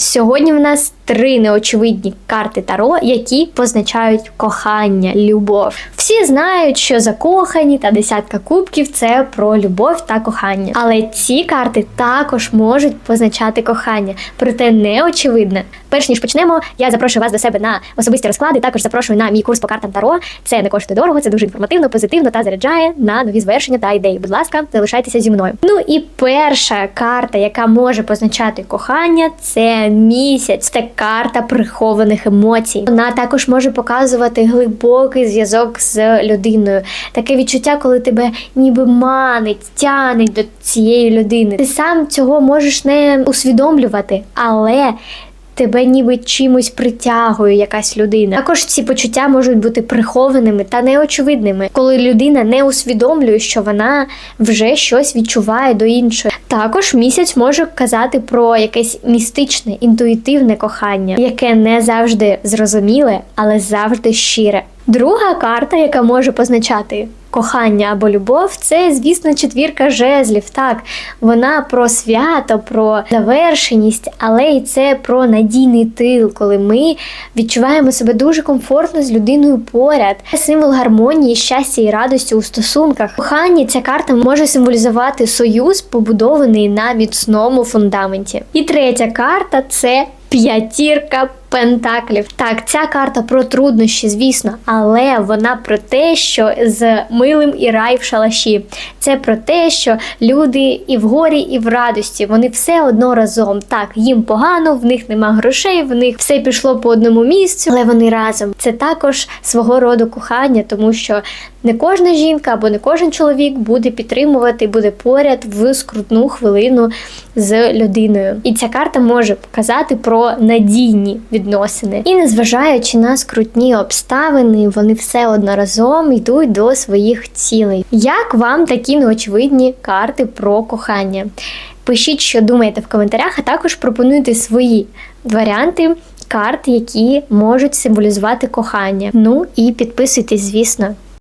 Сьогодні в нас три неочевидні карти Таро, які позначають кохання, любов. Всі знають, що закохані та десятка кубків це про любов та кохання. Але ці карти також можуть позначати кохання, проте неочевидне. Перш ніж почнемо, я запрошую вас до себе на особисті розклади. Також запрошую на мій курс по картам Таро. Це не коштує дорого, це дуже інформативно, позитивно та заряджає на нові звершення та ідеї. Будь ласка, залишайтеся зі мною. Ну і перша карта, яка може позначати кохання, це місяць. Це карта прихованих емоцій. Вона також може показувати глибокий зв'язок з людиною. Таке відчуття, коли тебе ніби манить, тянить до цієї людини. Ти сам цього можеш не усвідомлювати, але тебе ніби чимось притягує якась людина. Також ці почуття можуть бути прихованими та неочевидними, коли людина не усвідомлює, що вона вже щось відчуває до іншої. Також місяць може казати про якесь містичне, інтуїтивне кохання, яке не завжди зрозуміле, але завжди щире. Друга карта, яка може позначати кохання або любов, це, звісно, четвірка жезлів. Так, вона про свято, про завершеність, але і це про надійний тил, коли ми відчуваємо себе дуже комфортно з людиною поряд. Це символ гармонії, щастя і радості у стосунках. Кохання ця карта може символізувати союз, побудований на міцному фундаменті. І третя карта це п'ятірка пентаклів. Так, ця карта про труднощі, звісно, але вона про те, що з милим і рай в шалаші. Це про те, що люди і в горі, і в радості, вони все одно разом. Так, їм погано, в них нема грошей, в них все пішло по одному місцю, але вони разом. Це також свого роду кохання, тому що не кожна жінка або не кожен чоловік буде підтримувати, буде поряд в скрутну хвилину з людиною. І ця карта може показати про надійні відносини. І незважаючи на скрутні обставини, вони все одно разом йдуть до своїх цілей. Як вам такі неочевидні карти про кохання? Пишіть, що думаєте в коментарях, а також пропонуйте свої варіанти карт, які можуть символізувати кохання. Ну і підписуйтесь, звісно.